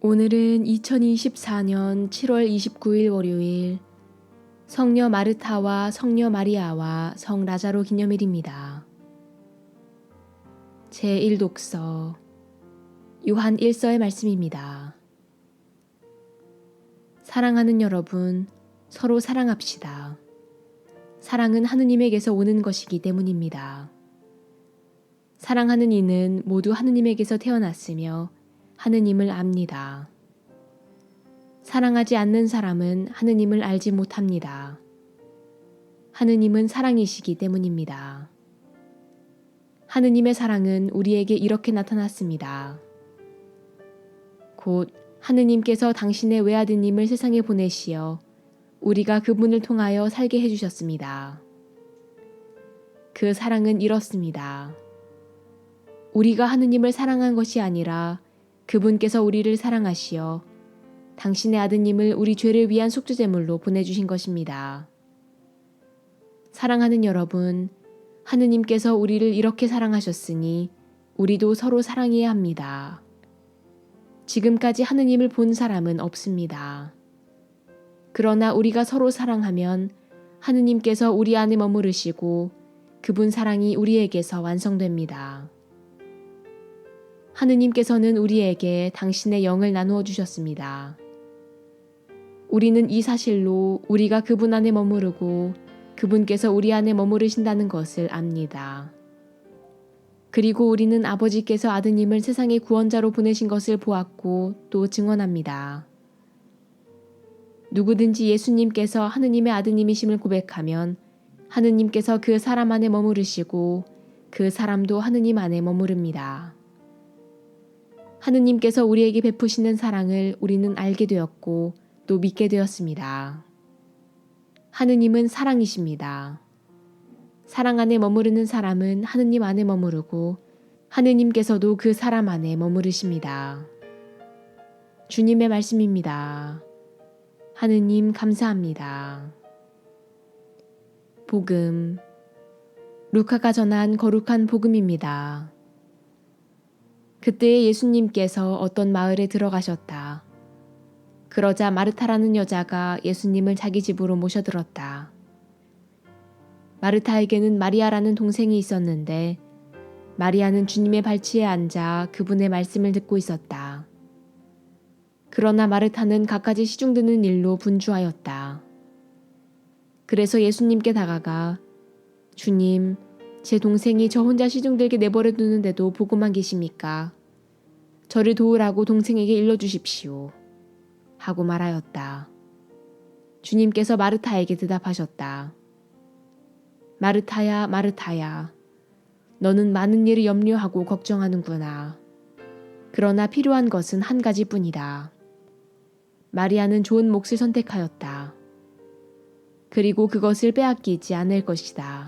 오늘은 2024년 7월 29일 월요일 성녀 마르타와 성녀 마리아와 성 라자로 기념일입니다. 제1독서 요한 1서의 말씀입니다. 사랑하는 여러분, 서로 사랑합시다. 사랑은 하느님에게서 오는 것이기 때문입니다. 사랑하는 이는 모두 하느님에게서 태어났으며 하느님을 압니다. 사랑하지 않는 사람은 하느님을 알지 못합니다. 하느님은 사랑이시기 때문입니다. 하느님의 사랑은 우리에게 이렇게 나타났습니다. 곧 하느님께서 당신의 외아드님을 세상에 보내시어 우리가 그분을 통하여 살게 해주셨습니다. 그 사랑은 이렇습니다. 우리가 하느님을 사랑한 것이 아니라 그분께서 우리를 사랑하시어 당신의 아드님을 우리 죄를 위한 속죄제물로 보내주신 것입니다. 사랑하는 여러분, 하느님께서 우리를 이렇게 사랑하셨으니 우리도 서로 사랑해야 합니다. 지금까지 하느님을 본 사람은 없습니다. 그러나 우리가 서로 사랑하면 하느님께서 우리 안에 머무르시고 그분 사랑이 우리에게서 완성됩니다. 하느님께서는 우리에게 당신의 영을 나누어 주셨습니다. 우리는 이 사실로 우리가 그분 안에 머무르고 그분께서 우리 안에 머무르신다는 것을 압니다. 그리고 우리는 아버지께서 아드님을 세상의 구원자로 보내신 것을 보았고 또 증언합니다. 누구든지 예수님께서 하느님의 아드님이심을 고백하면 하느님께서 그 사람 안에 머무르시고 그 사람도 하느님 안에 머무릅니다. 하느님께서 우리에게 베푸시는 사랑을 우리는 알게 되었고 또 믿게 되었습니다. 하느님은 사랑이십니다. 사랑 안에 머무르는 사람은 하느님 안에 머무르고 하느님께서도 그 사람 안에 머무르십니다. 주님의 말씀입니다. 하느님 감사합니다. 복음 루카가 전한 거룩한 복음입니다. 그때 예수님께서 어떤 마을에 들어가셨다. 그러자 마르타라는 여자가 예수님을 자기 집으로 모셔들었다. 마르타에게는 마리아라는 동생이 있었는데 마리아는 주님의 발치에 앉아 그분의 말씀을 듣고 있었다. 그러나 마르타는 갖가지 시중드는 일로 분주하였다. 그래서 예수님께 다가가 주님, 제 동생이 저 혼자 시중들게 내버려 두는데도 보고만 계십니까? 저를 도우라고 동생에게 일러주십시오. 하고 말하였다. 주님께서 마르타에게 대답하셨다. 마르타야, 마르타야. 너는 많은 일을 염려하고 걱정하는구나. 그러나 필요한 것은 한 가지 뿐이다. 마리아는 좋은 몫을 선택하였다. 그리고 그것을 빼앗기지 않을 것이다.